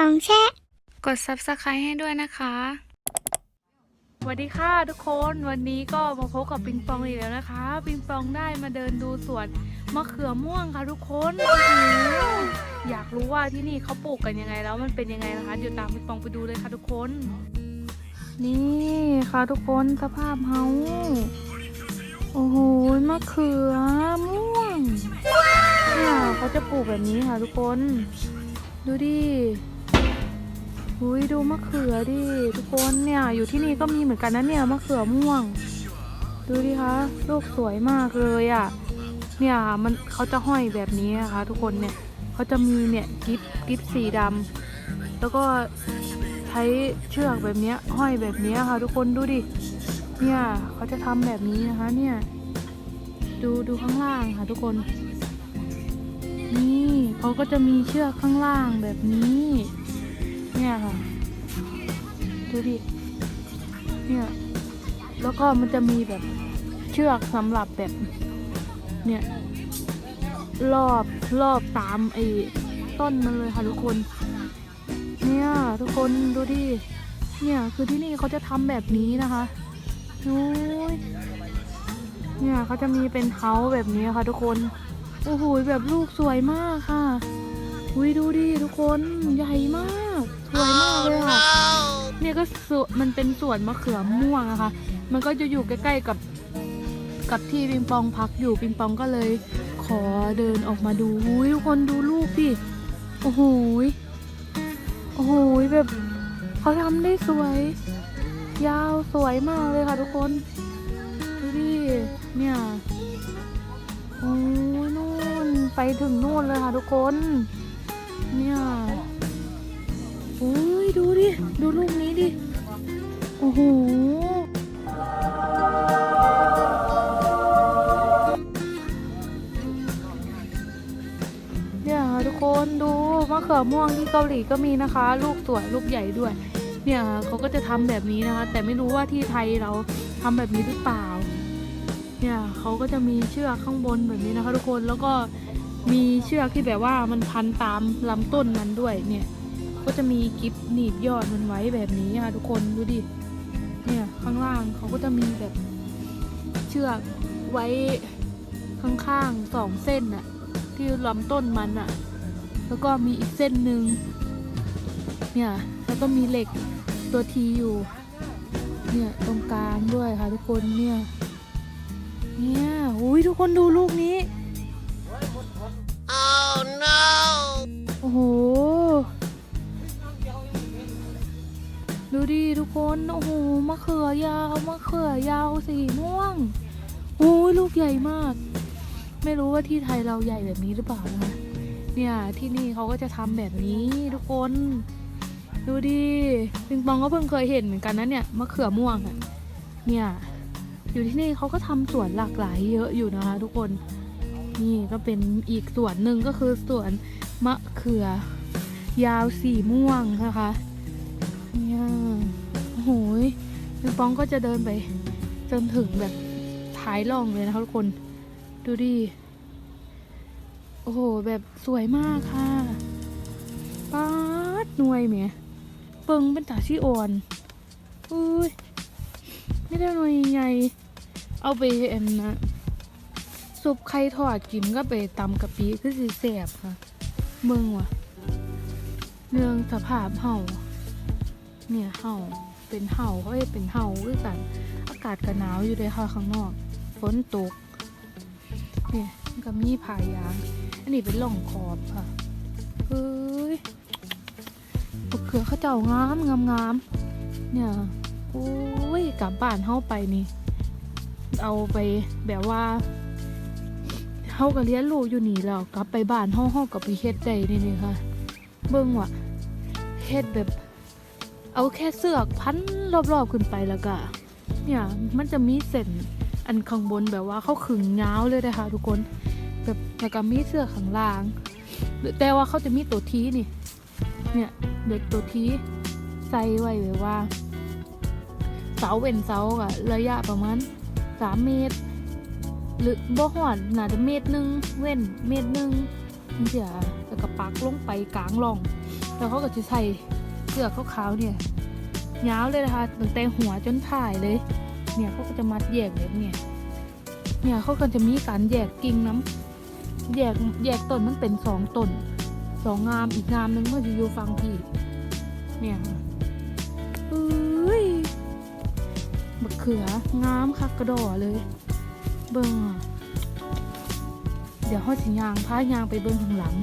ปองแช่ กด subscribe ให้ด้วยนะคะ สวัสดีค่ะทุกคนวันนี้ก็มาพบกับปิงปองอีกแล้วนะคะ ปิงปองได้มาเดินดูสวนมะเขือม่วงค่ะทุกคนโอ้โหอยากรู้ว่าที่นี่เขาปลูกกันยังไงแล้วมันเป็นยังไงนะคะเดี๋ยวตามปิงปองไปดูเลยค่ะทุกคน นี่ค่ะทุกคนสภาพเฮาโอ้โหมะเขือม่วงเนี่ยเขาจะปลูกแบบนี้ค่ะทุกคน ดูดิ หุยดูมะเขือดิทุกคนเนี่ยอยู่ที่นี่ก็มีเหมือนกันนะเนี่ยมะเขือม่วง ดูดิคะลูกสวยมากเลยอะ่ะเนี่ยมันเขาจะห้อยแบบนี้นะคะทุกคนเนี่ยเขาจะมีเนี่ยกิฟกิฟสีดำแล้วก็ใช้เชือกแบบเนี้ยห้อยแบบเนี้ยค่ะ ทุกคนดูดิเนี่ยเขาจะทำแบบนี้นะคะเนี่ยดูดูข้างล่างค่ะทุกคน นี่เขาก็จะมีเชือกข้างล่างแบบนี้ เนี่ยค่ะ ดูดิ เนี่ย แล้วก็มันจะมีแบบเชือกสำหรับแบบ เนี่ย รอบรอบตามไอ้ต้นมันเลยค่ะทุกคน เนี่ยทุกคนดูดิ เนี่ยคือที่นี่เขาจะทำแบบนี้นะคะโอ้ยเนี่ยเขาจะมีเป็นเท้าแบบนี้ค่ะทุกคน โอ้โหแบบลูกสวยมากค่ะอุ้ยดูดิทุกคนใหญ่มาก วยมากเลยค่ะเนี่ยก็สวนมันเป็นสวนมะเขือม่วงอะค่ะมันก็จะอยู่ใกล้ๆกับกับที่ปิงปองพักอยู่ปิงปองก็เลย ขอเดินออกมาดูอุ้ยทุกคนดูลูกดิโอ้โหยโอ้โหยแบบเขาทำได้สวย ยาวสวยมากเลยค่ะทุกคนดูดิเนี่ยโอ้ยนู่นไปถึงนู่นเลยค่ะทุกคน เนี่ย โอ้ยดูดิ ดูลูกนี้ดิ โอ้โหเนี่ยค่ะทุกคนดูมะเขือม่วงที่เกาหลีก็มีนะคะ ลูกสวยลูกใหญ่ด้วย เนี่ยเขาก็จะทำแบบนี้นะคะ แต่ไม่รู้ว่าที่ไทยเราทำแบบนี้หรือเปล่า เนี่ยเขาก็จะมีเชือกข้างบนแบบนี้นะคะ ทุกคนแล้วก็มีเชือกที่แบบว่ามันพันตามลำต้นมันด้วยเนี่ย ก็จะมีกิฟหนีบยอดมันไว้แบบนี้ค่ะทุกคนดูดิเนี่ยข้างล่างเขาก็จะมีแบบเชือกไว้ข้างๆสองเส้นน่ะที่ลำต้นมันน่ะ แล้วก็มีอีกเส้นหนึ่งเนี่ยแล้วก็มีเหล็กตัวทีอยู่เนี่ยตรงกลางด้วยค่ะทุกคนเนี่ยเนี่ยอุ้ยทุกคนดูลูกนี้ oh no ทุกคนโอ้โหมะเขือยาวมะเขือยาวสีม่วงโอ้ยลูกใหญ่มาก ไม่รู้ว่าที่ไทยเราใหญ่แบบนี้หรือเปล่านะคะเนี่ยที่นี่เขาก็จะทำแบบนี้ทุกคน ดูดิปิงปองก็เพิ่งเคยเห็นเหมือนกันนะเนี่ยมะเขือม่วงอะเนี่ยอยู่ที่นี่เขาก็ทำสวนหลากหลายเยอะอยู่นะคะ ทุกคนนี่ก็เป็นอีกสวนหนึ่งก็คือสวนมะเขือ ยาวสีม่วงนะคะเนี่ย ปิงปองก็จะเดินไป จนถึงแบบท้ายร่องเลยนะคะทุกคน ดูดิ โอ้โห แบบสวยมากค่ะป๊าดหน่วยเมียเปิงเป็นตาชี่อ่อนอุ้ยไม่ได้หน่วยใหญ่เอาไปเอ็นนะซุปไข่ทอดกินก็ไปตำกะปิคือสิแสบค่ะ เมืองว่ะเนืองสภาพเห่าเนี่ยเห่า เป็นเห่าก็เป็นเห่าด้วยกัน อากาศก็หนาวอยู่เลยค่ะข้างนอก ฝนตกเนี่ยก็มีผายาง อันนี้เป็นหล่องขอบค่ะเฮ้ยมะเขือข้าเจ้างามงามงามเนี่ยโอ้ยกลับบ้านเฮาไปนี่ เอาไปแบบว่าเฮาก็เลี้ยงลูกอยู่นี่แล้วกลับไปบ้านเฮาเฮาก็ไปเฮ็ดได้นี่นี่ค่ะ เบิ่งว่ะเฮ็ดแบบ เอาแค่เสือกพันรอบๆขึ้นไปแล้วก็เนี่ยมันจะมีเส้นอันข้างบนแบบว่าเขาขึงยาวเลยนะคะทุกคนแบบแล้วก็มีเสื้อข้างล่างหรือแต่ว่าเขาจะมีตัวทีนี่ เนี่ยเด็กตัวทีใส่ไว้แบบว่า เสาเว้นเสาอะระยะประมาณสามเมตร หรือบ่หอดน่าจะเมตรหนึ่งเว้นเมตรหนึ่งนี่เสียแล้วก็ปักลงไปกลางร่อง แล้วเขาก็จะใส่ เสื้อขาวๆเนี่ยยาวเลยนะคะตั้งแต่หัวจนถ่ายเลย เนี่ยเขาก็จะมัดแยกแบบเนี่ย เนี่ยเขาก็จะมีการแยกกิ่งน้ำแยกแยกต้นมันเป็นสองต้นสองงามอีกงามหนึงมันจะอยู่ฟังพี่เนี่ยค่ะเอ้ยบักเขืองามคักกระดอเลย เบิ้งเดี๋ยวห้อสิยางพายางไปเบิ้งข้างหลัง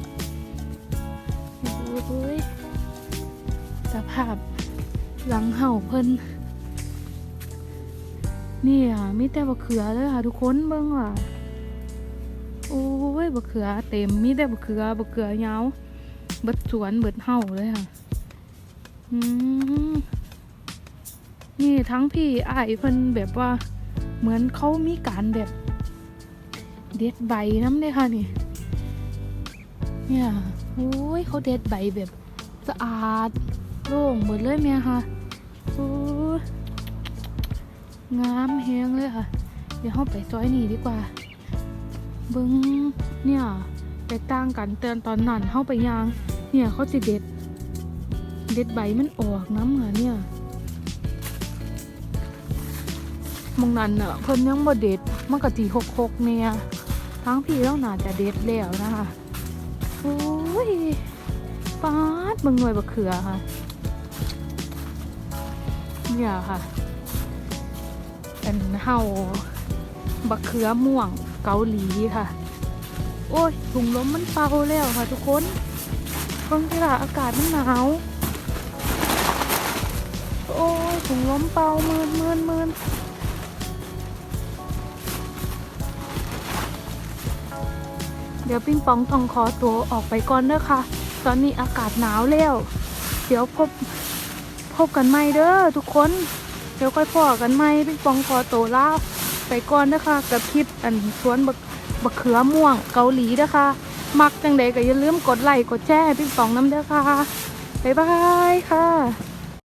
โอ้ย สภาพหลังเห่าเพิ่นนี่อะมีแต่บะเขือเลยค่ะทุกคนเบิ่งว่ะโอ้ยบะเขือเต็มมีแต่บะเขือบะเขือยาวเบิดสวนเบิดเห่าเลยค่ะอืมนี่ทั้งพี่ไอ้เพิ่นแบบว่าเหมือนเขามีการแบบ เด็ดใบน้ำเลยค่ะนี่ เนี่ยโอ้ยเขาเด็ดใบแบบสะอาด โล่งหมดเลยเมียค่ะโอ้ยงามแฮงเลยค่ะ เดี๋ยวเราไปซอยนี้ดีกว่า เบิ้งเนี่ยแตกต่างกันเตือนตอนนั้นเข้าไปยาง เนี่ยเขาจะเด็ด เด็ดใบมันออกน้ำค่ะเนี่ยมองนั้นเนอะเพิ่นยังบ่เด็ดมันก็จีหกหกเนี่ยทั้งพี่แล้วน่าจะเด็ดแล้วนะคะโอ้ยปาดเบิ่งหน่วยบะเขือค่ะ เนี่ยค่ะ เป็นเห่าบักเขือม่วงเกาหลีค่ะ โอ้ยถุงลมมันเป่าแล้วค่ะทุกคนเพิ่งที่ละอากาศมันหนาวโอ้ยถุงลมเป่ามืนมืนมืนเดี๋ยวปิ้งปองต้องขอตัวออกไปก่อนเด้อค่ะ ตอนนี้อากาศหนาวแล้ว เดี๋ยวพบ พบกันใหม่เด้อทุกคน เดี๋ยวค่อยพอกันใหม่พี่ปองขอโตวลาไปก่อนนะคะกับคลิปอันสวนบักบักเขือม่วงเกาหลีนะคะมักจังใดก็อย่าลืมกดไลค์กดแชร์ให้พี่ปองน้ำเด้อค่ะบ๊ายบายค่ะ